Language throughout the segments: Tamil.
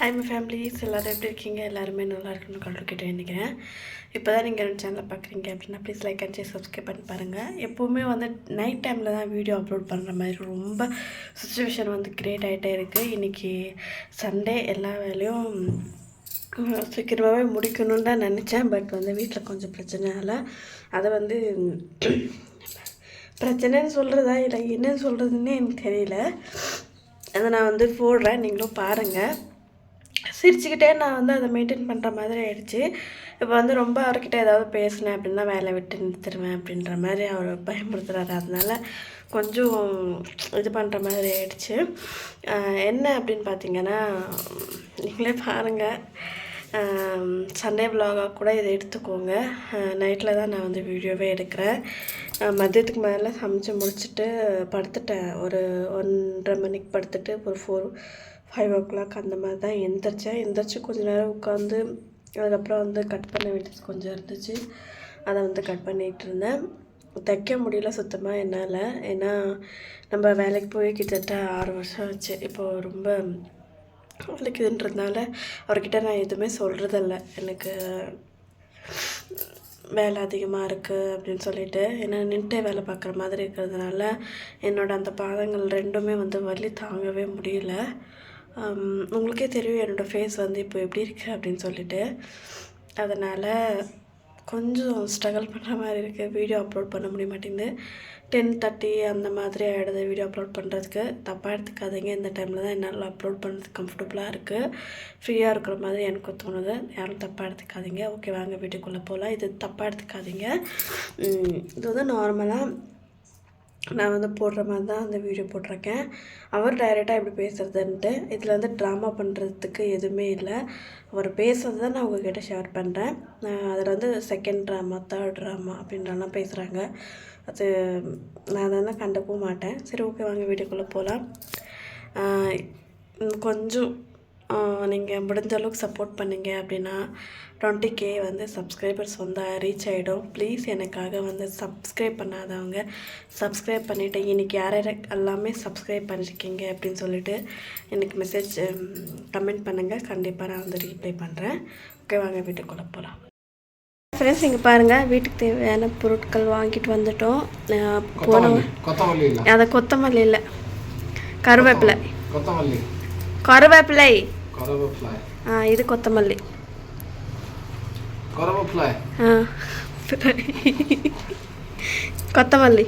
ஹாய் மை ஃபேமிலிஸ் எல்லோரும் எப்படி இருக்கீங்க? எல்லாருமே நல்லா இருக்கணும்னு கடவுள்கிட்ட நினைக்கிறேன் இப்போ தான் நீங்கள் ரெண்டு சேனலை பார்க்குறீங்க அப்படின்னா please like and share subscribe பண்ணி பாருங்கள் எப்போவுமே வந்து நைட் டைமில் தான் வீடியோ அப்லோட் பண்ணுற மாதிரி ரொம்ப சுச்சுவேஷன் வந்து க்ரியேட் ஆகிட்டே இருக்குது இன்றைக்கி சண்டே எல்லா வேலையும் சீக்கிரமாகவே முடிக்கணும்னு தான் நினச்சேன். பட் வந்து வீட்டில் கொஞ்சம் பிரச்சனையால் அதை வந்து பிரச்சனைன்னு சொல்கிறதா இல்லை என்னன்னு சொல்கிறதுன்னே எனக்கு தெரியல. அதை நான் வந்து போடுறேன். நீங்களும் பாருங்கள் சிரிச்சுக்கிட்டே நான் வந்து அதை மெயின்டைன் பண்ணுற மாதிரி ஆயிடுச்சு. இப்போ வந்து ரொம்ப அவர்கிட்ட ஏதாவது பேசினேன் அப்படின்னா வேலை விட்டு நிறுத்திடுவேன் அப்படின்ற மாதிரி அவர் பயமுறுத்துறாரு. அதனால கொஞ்சம் இது பண்ணுற மாதிரி ஆயிடுச்சு. என்ன அப்படின்னு பார்த்தீங்கன்னா நீங்களே பாருங்கள் சண்டே விலாகாக கூட இதை எடுத்துக்கோங்க. நைட்டில் தான் நான் வந்து வீடியோவே எடுக்கிறேன். மதியத்துக்கு மேலே சமைச்சு முடிச்சுட்டு படுத்துட்டேன். ஒரு ஒன்றரை மணிக்கு படுத்துட்டு ஒரு ஃபோர் ஃபைவ் ஓ கிளாக் அந்த மாதிரி தான் எந்திரிச்சேன். எந்திரிச்சு கொஞ்சம் நேரம் உட்காந்து அதுக்கப்புறம் வந்து கட் பண்ண வேண்டியது கொஞ்சம் இருந்துச்சு. அதை வந்து கட் பண்ணிகிட்டு இருந்தேன். தைக்க முடியல சுத்தமாக என்னால். ஏன்னா நம்ம வேலைக்கு போய் கிட்டத்தட்ட ஆறு வருஷம் ஆச்சு. இப்போது ரொம்ப வலிக்குதுன்றதுனால அவர்கிட்ட நான் எதுவுமே சொல்கிறதில்ல எனக்கு வேலை அதிகமாக இருக்குது அப்படின்னு சொல்லிட்டு. ஏன்னா நின்ட்டே வேலை பார்க்குற மாதிரி இருக்கிறதுனால என்னோட அந்த பாதங்கள் ரெண்டுமே வந்து வலி தாங்கவே முடியல. உங்களுக்கே தெரியும் என்னோடய ஃபேஸ் வந்து இப்போ எப்படி இருக்குது அப்படின்னு சொல்லிட்டு. அதனால் கொஞ்சம் ஸ்ட்ரகிள் பண்ணுற மாதிரி இருக்குது வீடியோ அப்லோட் பண்ண முடிய மாட்டேங்குது டென் தேர்ட்டி அந்த மாதிரி ஆகிடுது வீடியோ அப்லோட் பண்ணுறதுக்கு தப்பாக எடுத்துக்காதீங்க. இந்த டைமில் தான் என்னால் அப்லோட் பண்ணுறதுக்கு கம்ஃபர்டபுளாக இருக்குது ஃப்ரீயாக இருக்கிற மாதிரி எனக்கு தோணுது. யாரும் தப்பாக எடுத்துக்காதீங்க. ஓகே வாங்க வீட்டுக்குள்ளே போகலாம் இது தப்பாக எடுத்துக்காதீங்க. இது வந்து நார்மலாக நான் வந்து போடுற மாதிரி தான் அந்த வீடியோ போட்டிருக்கேன். அவர் டைரெக்டாக எப்படி பேசுகிறதுன்ட்டு இதில் வந்து ட்ராமா பண்ணுறதுக்கு எதுவுமே இல்லை. அவர் பேசுறது தான் நான் உங்ககிட்ட ஷேர் பண்ணுறேன் அதில் வந்து செகண்ட் ட்ராமா தேர்ட் ட்ராமா அப்படின்றலாம் பேசுகிறாங்க அது நான் அதெல்லாம் கண்டுக்கவும் மாட்டேன். சரி ஓகே வாங்க வீடியோக்குள்ளே போகலாம் கொஞ்சம் நீங்கள் முடிஞ்ச அளவுக்கு சப்போர்ட் பண்ணிங்க அப்படின்னா டுவெண்ட்டி கே வந்து சப்ஸ்கிரைபர்ஸ் வந்து ரீச் ஆகிடும் ப்ளீஸ் எனக்காக வந்து சப்ஸ்கிரைப் பண்ணாதவங்க சப்ஸ்கிரைப் பண்ணிவிட்டு இன்றைக்கி யார் யார் எல்லாமே சப்ஸ்கிரைப் பண்ணியிருக்கீங்க அப்படின்னு சொல்லிட்டு எனக்கு மெசேஜ் கமெண்ட் பண்ணுங்கள் கண்டிப்பாக நான் வந்து ரீப்ளை பண்ணுறேன் ஓகே வாங்க வீட்டுக்குள்ளே போகலாம் ஃப்ரெண்ட்ஸ் இங்கே பாருங்கள் வீட்டுக்கு தேவையான பொருட்கள் வாங்கிட்டு வந்துட்டோம். போனவங்க அதை கொத்தமல்லி இல்லை. கருவேப்பிலை. கொத்தமல்லி. கருவேப்பிலை. ఇది కొత్తమల్లి. కొత్తమల్లి.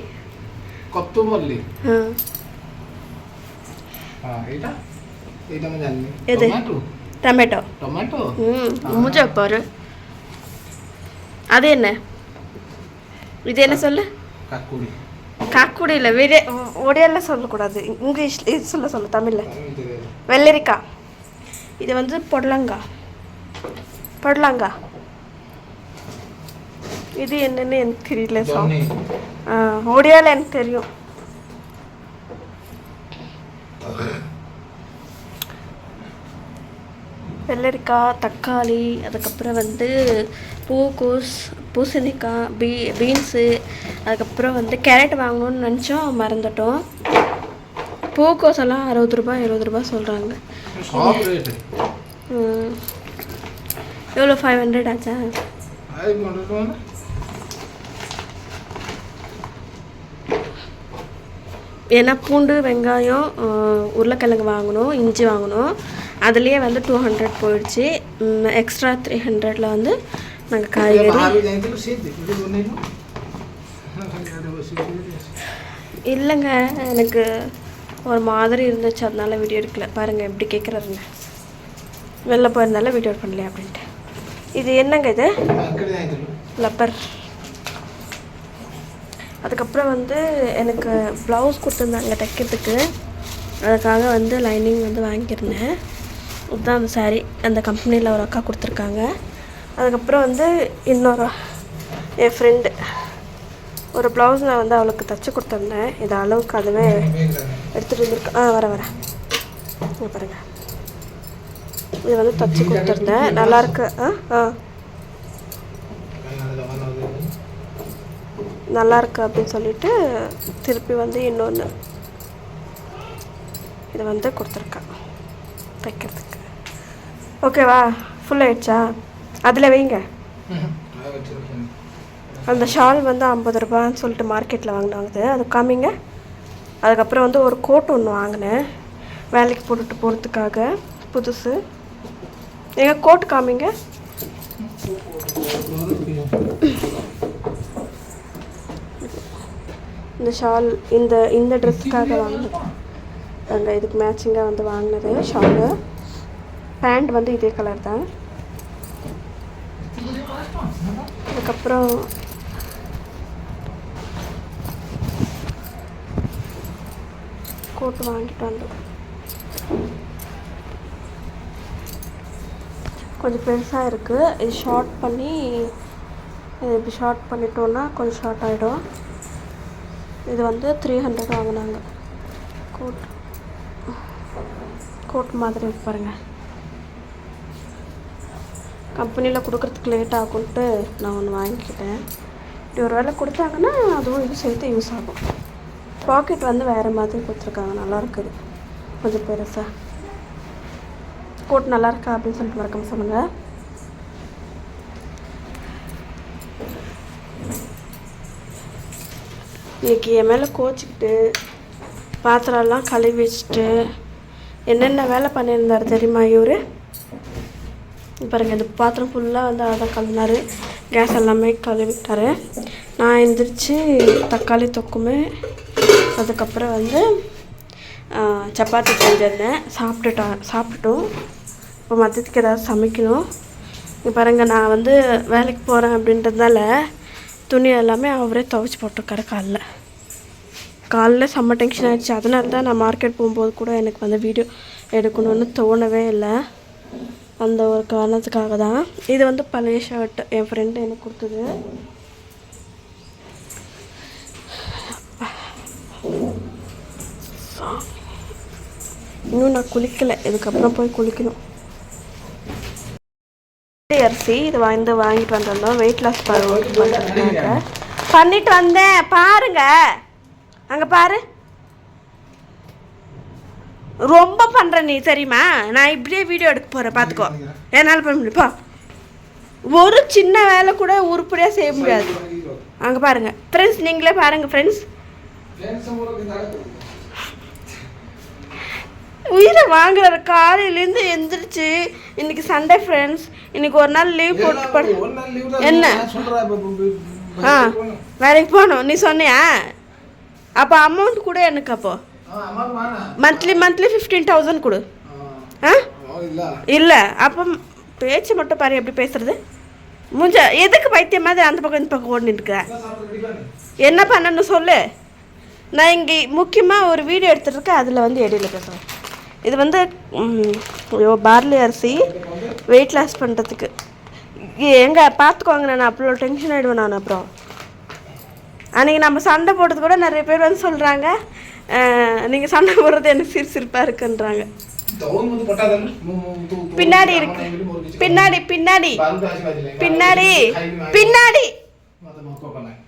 కొత్తమల్లి. టమాటో? టమాటో. ముందు చెప్పారు. అదేన్న ఇదేనా సొల్లు? కక్కుడి. கக்குடியில் வெளியே ஒடியால சொல்லக்கூடாது இங்கிலீஷ் சொல்ல சொல்ல தமிழில் வெள்ளரிக்காய் இது வந்து பொடலங்கா. பொடலங்கா. இது என்னன்னு எனக்கு தெரியல சார். ஒடியால் எனக்கு தெரியும். வெள்ளரிக்காய் தக்காளி அதுக்கப்புறம் வந்து பூக்கோஸ் பூசணிக்காய் பீ பீன்ஸு அதுக்கப்புறம் வந்து கேரட் வாங்கணும்னு நினச்சோம் மறந்துட்டோம். பூக்கோஸ் எல்லாம் அறுபது ரூபாய் எழுபது ரூபாய் சொல்கிறாங்க எவ்வளோ ஃபைவ் ஹண்ட்ரட் ஆச்சா? ஏன்னா பூண்டு வெங்காயம் உருளைக்கிழங்கு வாங்கணும் இஞ்சி வாங்கணும். அதுலேயே வந்து டூ ஹண்ட்ரட் போயிடுச்சு. எக்ஸ்ட்ரா த்ரீ ஹண்ட்ரடில் வந்து நாங்கள் காய்கறி. இல்லைங்க எனக்கு ஒரு மாதிரி இருந்துச்சு அதனால வீடியோ எடுக்கல. பாருங்கள் எப்படி கேட்குறாருங்க வெளில போயிருந்தால வீடியோ பண்ணலையே அப்படின்ட்டு. இது என்னங்க இது? லப்பர் அதுக்கப்புறம் வந்து எனக்கு ப்ளவுஸ் கொடுத்துருந்தாங்க தைக்கிறதுக்கு. அதுக்காக வந்து லைனிங் வந்து வாங்கியிருந்தேன். இதுதான் அந்த சாரீ அந்த கம்பெனியில் ஒரு அக்கா கொடுத்துருக்காங்க. அதுக்கப்புறம் வந்து இன்னொரு என் ஃப்ரெண்டு ஒரு ப்ளவுஸ் நான் வந்து அவளுக்கு தைச்சி கொடுத்துருந்தேன். இது அளவுக்கு அதுவே எடுத்துகிட்டு வந்துருக்கு ஆ வர வரேன் இங்கே பாருங்க. இது வந்து தைச்சி கொடுத்துருந்தேன். நல்லாயிருக்கு ஆ ஆ. நல்லா இருக்கு அப்படின்னு சொல்லிட்டு திருப்பி வந்து இன்னொன்று இது வந்து கொடுத்துருக்கேன் தைக்கிறதுக்கு ஓகேவா ஃபுல் ஆயிடுச்சா? அதில் வைங்க. அந்த ஷால் வந்து ஐம்பது ரூபான்னு சொல்லிட்டு மார்க்கெட்டில் வாங்கினாங்க. அது காமிங்க அதுக்கப்புறம் வந்து ஒரு கோட் ஒன்று வாங்கினேன். வேலைக்கு போட்டுட்டு போகிறதுக்காக புதுசு. எங்கள் கோட் காமிங்க. இந்த ஷால் இந்த இந்த ட்ரெஸ்ஸுக்காக வாங்கினது. அங்கே இதுக்கு மேட்சிங்காக வந்து வாங்கினது. ஷாலு பேண்ட் வந்து இதே கலர் தான். அதுக்கப்புறம் கோட்டு வாங்கிட்டு வந்தோம். கொஞ்சம் பெருசாக இருக்குது இது ஷார்ட் பண்ணி இது இப்படி ஷார்ட் பண்ணிட்டோன்னா கொஞ்சம் ஷார்ட் ஆகிடும் இது வந்து த்ரீ ஹண்ட்ரட் வாங்கினாங்க. கோட் கோட் மாதிரி பாருங்கள் பாருங்க. கம்பெனியில் கொடுக்குறதுக்கு லேட் ஆகும்ட்டு நான் ஒன்று வாங்கிக்கிட்டேன். இப்படி ஒரு வேளை கொடுத்தாங்கன்னா அதுவும் இது சேர்த்து யூஸ் ஆகும். பாக்கெட் வந்து வேறு மாதிரி கொடுத்துருக்காங்க. நல்லா இருக்குது. கொஞ்சம் பெருசாக கோட் நல்லா இருக்கா அப்படின்னு சொல்லிட்டு மறக்காம சொல்லுங்கள் இன்னைக்கு என் மேலே கோச்சிக்கிட்டு பாத்திரம்லாம் கழுவி வச்சுட்டு என்னென்ன வேலை பண்ணியிருந்தாரு தெரியுமா இவர்? பாருங்க இந்த பாத்திரம் ஃபுல்லாக வந்து அதான் கழுவினாரு. கேஸ் எல்லாமே கழுவிட்டாரு. நான் எந்திரிச்சு தக்காளி தொக்குமே அதுக்கப்புறம் வந்து சப்பாத்தி செஞ்சிருந்தேன். சாப்பிட்டுட்டா சாப்பிட்டுட்டோம் இப்போ மதியத்துக்கு ஏதாவது சமைக்கணும். இங்கே பாருங்கள் நான் வந்து வேலைக்கு போகிறேன் அப்படின்றதுனால துணி எல்லாமே அவரே துவைச்சி போட்டிருக்காரு காலைல. காலைல செம்ம டென்ஷன் ஆகிடுச்சு அதனால தான் நான் மார்க்கெட் போகும்போது கூட எனக்கு வந்து வீடியோ எடுக்கணும்னு தோணவே இல்லை. அந்த ஒரு காரணத்துக்காக தான். இது வந்து பழைய ஷர்ட் என் ஃப்ரெண்டு எனக்கு கொடுத்தது. இன்னும் நான் குளிக்கலை. இதுக்கப்புறம் போய் குளிக்கணும். அரிசி இது வந்து வாங்கிட்டு வந்திருந்தோம். வெயிட் லாஸ் பண்ணுறதுக்காக பண்ணிட்டு வந்தேன். பாருங்க. அங்கே பாரு. ரொம்ப பண்ணுற நீ தெரியுமா? நான் இப்படியே வீடியோ எடுக்க போகிறேன் பார்த்துக்கோ என்னால் பண்ண முடியுப்பா ஒரு சின்ன வேலை கூட உருப்படியாக செய்ய முடியாது. அங்கே பாருங்க. ஃப்ரெண்ட்ஸ் நீங்களே பாருங்க ஃப்ரெண்ட்ஸ் உயிரை வாங்குற காலையிலேருந்து எந்திரிச்சு இன்னைக்கு சண்டே ஃப்ரெண்ட்ஸ் இன்னைக்கு ஒரு நாள் லீவ் போட்டு படு என்ன? ஆ. வேலைக்கு போகணும். நீ சொன்னியா? அப்போ அமௌண்ட் கூட எனக்கு அப்போ. மந்த்லி மந்த்லி ஃபிஃப்டீன் தௌசண்ட் கொடு. ஆ. இல்லை. அப்போ பேச்சு மட்டும் பாரு எப்படி பேசுறது? முஞ்ச எதுக்கு பைத்தியம் மாதிரி அந்த பக்கம் இந்த பக்கம் ஓடி நிற்கிற என்ன பண்ணணும் சொல்லு. நான் இங்கே முக்கியமாக ஒரு வீடியோ எடுத்துருக்கேன் அதில் வந்து இடையில பேசுகிறேன் இது வந்து ஐயோ, பார்லி அரிசி வெயிட் லாஸ் பண்ணுறதுக்கு எங்கே பார்த்துக்கோங்க நான் அவ்வளோ டென்ஷன் ஆகிடுவேன் நான் அப்புறம். அன்றைக்கி நம்ம சண்டை போட்டது கூட நிறைய பேர் வந்து சொல்கிறாங்க நீங்கள் சண்டை போடுறது எனக்கு சிறு சிரிப்பாக இருக்குன்றாங்க. பின்னாடி இருக்கு. பின்னாடி பின்னாடி. பின்னாடி பின்னாடி.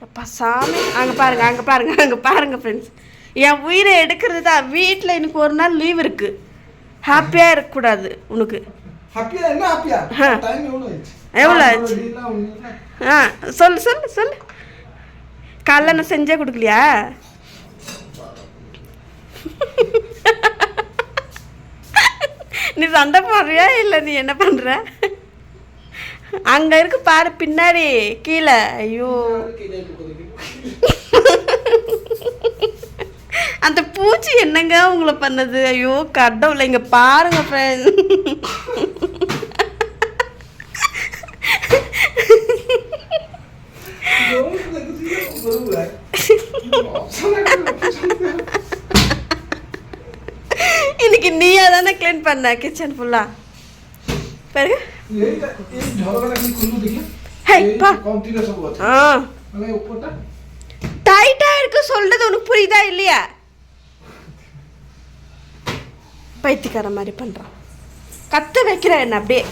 அப்பா சாமி. அங்கே பாருங்க அங்கே பாருங்க அங்கே பாருங்க ஃப்ரெண்ட்ஸ் என் உயிரை எடுக்கிறது தான் வீட்டில் எனக்கு ஒரு நாள் லீவ் இருக்குது ஹாப்பியாக இருக்கக்கூடாது உனக்கு. ஹாப்பியா என்ன ஹாப்பியா ஆ. டைம் எவ்வளோ ஆச்சு. ஆ சொல்லு சொல்லு சொல்லு. காலைல நான் செஞ்சே கொடுக்கலையா? நீ சண்டை போடுறியா இல்லை நீ என்ன பண்ணுற அங்கே இருக்கு பாரு பின்னாடி கீழே. ஐயோ. அந்த பூச்சி என்னங்க உங்களை பண்ணது? ஐயோ கடவுளை இங்கே பாருங்க ஃப்ரெண்ட் இன்னைக்கு நீயா தானே க்ளீன் பண்ண கிச்சன் ஃபுல்லா பாருங்க. டைட்டா இருக்கு சொல்றது உனக்கு புரியுதா இல்லையா? பைத்தியக்கார மாதிரி பண்ணுறான் கத்த வைக்கிறேன் என்ன அப்படியே.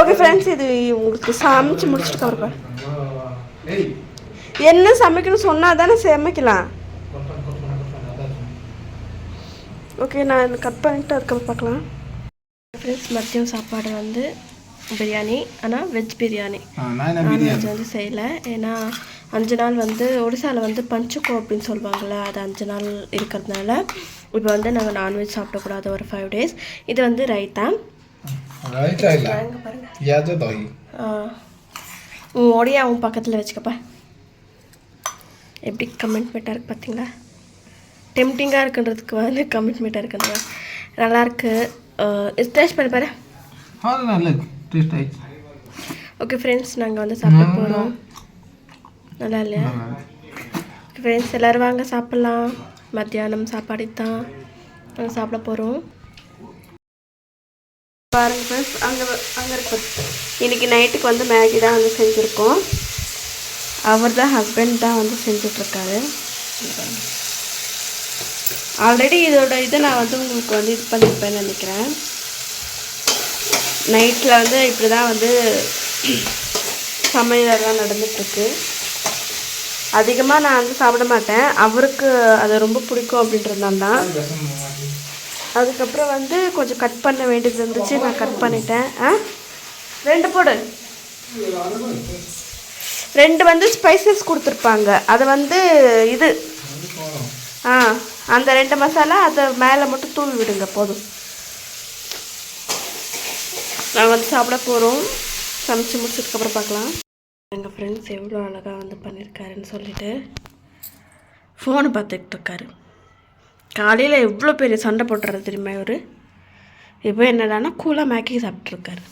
ஓகே ஃப்ரெண்ட்ஸ் இது உங்களுக்கு சமைச்சு முடிச்சுட்டு கவர் என்ன சமைக்கணும் சொன்னால் தானே சமைக்கலாம். ஓகே நான் கட் பண்ணிட்டு அதுக்கப்புறம் பார்க்கலாம். ஃப்ரெண்ட்ஸ் மதியம் சாப்பாடு வந்து பிரியாணி ஆனால் வெஜ் பிரியாணி. நான்வெஜ் பிரியாணி? வந்து செய்யலை. ஏன்னா அஞ்சு நாள் வந்து ஒடிசாவில் வந்து பஞ்சுக்கோ அப்படின்னு சொல்லுவாங்கள்ல அது அஞ்சு நாள் இருக்கிறதுனால. இப்போ வந்து நாங்கள் நான்வெஜ் சாப்பிடக்கூடாது ஒரு ஃபைவ் டேஸ் இது வந்து ரைத்தா இல்ல. பியாஜ ஆ. உன் ஒடியா உன் பக்கத்தில் வச்சுக்கப்பா. எப்படி கமெண்ட்மெண்ட்டாக இருக்குது பார்த்தீங்களா டெம்டிங்காக இருக்குன்றதுக்கு வந்து கமெண்ட்மெண்ட்டாக இருக்குதுங்க நல்லாயிருக்கு டேஸ்ட் பண்ணி பாரு. அது நல்ல டேஸ்ட் ஆயிடுச்சு. ஓகே ஃப்ரெண்ட்ஸ் நாங்கள் வந்து சாப்பிட போகிறோம் நல்லா இல்லையா? ஃப்ரெண்ட்ஸ் எல்லோரும் வாங்க சாப்பிட்லாம். மத்தியானம் சாப்பாடு தான் நாங்கள் சாப்பிட போகிறோம் பாருங்கள் ஃப்ரெண்ட்ஸ் அங்கே அங்கே இருக்கு. இன்றைக்கி நைட்டுக்கு வந்து மேகி தான் வந்து செஞ்சுருக்கோம். அவர் தான் ஹஸ்பண்ட் தான் வந்து செஞ்சிட்ருக்காரு. ஆல்ரெடி இதோட இதை நான் வந்து உங்களுக்கு வந்து இது பண்ணியிருப்பேன்னு நினைக்கிறேன். நைட்டில் வந்து இப்படி தான் வந்து சமையலெல்லாம் நடந்துகிட்ருக்கு அதிகமாக நான் வந்து சாப்பிட மாட்டேன். அவருக்கு அது ரொம்ப பிடிக்கும் அப்படின்றதுனால தான். அதுக்கப்புறம் வந்து கொஞ்சம் கட் பண்ண வேண்டியது இருந்துச்சு. நான் கட் பண்ணிட்டேன். ஆ? ரெண்டு போடு. ரெண்டு வந்து ஸ்பைசஸ் கொடுத்துருப்பாங்க. அது வந்து இது. ஆ அந்த ரெண்டு மசாலா அதை மேலே மட்டும் தூவி விடுங்க. போதும். நாங்கள் வந்து சாப்பிட போகிறோம் சமைச்சு முடிச்சதுக்கப்புறம் பார்க்கலாம். எங்கள் ஃப்ரெண்ட்ஸ் எவ்வளோ அழகாக வந்து பண்ணியிருக்காருன்னு சொல்லிட்டு ஃபோனை பார்த்துக்கிட்டு இருக்காரு. காலையில் எவ்வளோ பெரிய சண்டை போட்டுறது தெரியுமா இவர்? இப்போ என்னடானா கூலாக மேக்கி சாப்பிட்ருக்காரு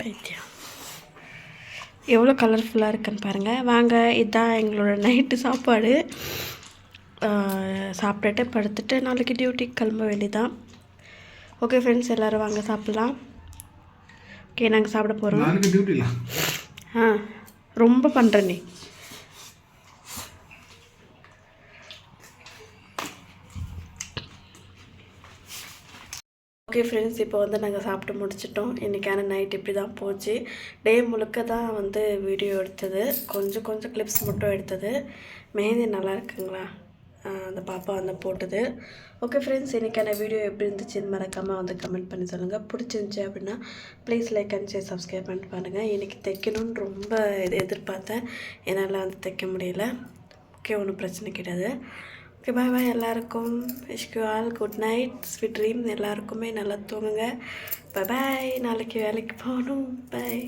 பைத்தியம். எவ்வளோ கலர்ஃபுல்லாக இருக்குன்னு பாருங்கள் வாங்க இதுதான் எங்களோட நைட்டு சாப்பாடு. சாப்பிட்டுட்டு படுத்துட்டு நாளைக்கு டியூட்டிக்கு கிளம்ப வேண்டியதான் ஓகே ஃப்ரெண்ட்ஸ் எல்லோரும் வாங்க சாப்பிட்லாம். ஓகே நாங்கள் சாப்பிட போகிறோம் ஆ ரொம்ப பண்ணுற நீ. ஓகே ஃப்ரெண்ட்ஸ் இப்போ வந்து நாங்கள் சாப்பிட்டு முடிச்சிட்டோம். இன்றைக்கான நைட் இப்படி தான் போச்சு. டே முழுக்க தான் வந்து வீடியோ எடுத்தது. கொஞ்சம் கொஞ்சம் கிளிப்ஸ் மட்டும் எடுத்தது. மெஹந்தி நல்லா இருக்குங்களா? அந்த பாப்பா வந்து போட்டது. ஓகே ஃப்ரெண்ட்ஸ் இன்றைக்கான வீடியோ எப்படி இருந்துச்சுன்னு மறக்காமல் வந்து கமெண்ட் பண்ணி சொல்லுங்கள் பிடிச்சிருந்துச்சி அப்படின்னா please like and share subscribe பண்ணிட்டு பாருங்கள் இன்றைக்கி தைக்கணும்னு ரொம்ப இது எதிர்பார்த்தேன். என்னால் வந்து தைக்க முடியல. ஓகே ஒன்றும் பிரச்சனை கிடையாது. ஓகே பாய் பாய் எல்லாருக்கும். Wish you all good night sweet dream எல்லாருக்குமே நல்லா தூங்குங்க. பாய் பாய் நாளைக்கு வேலைக்கு போகணும். பாய்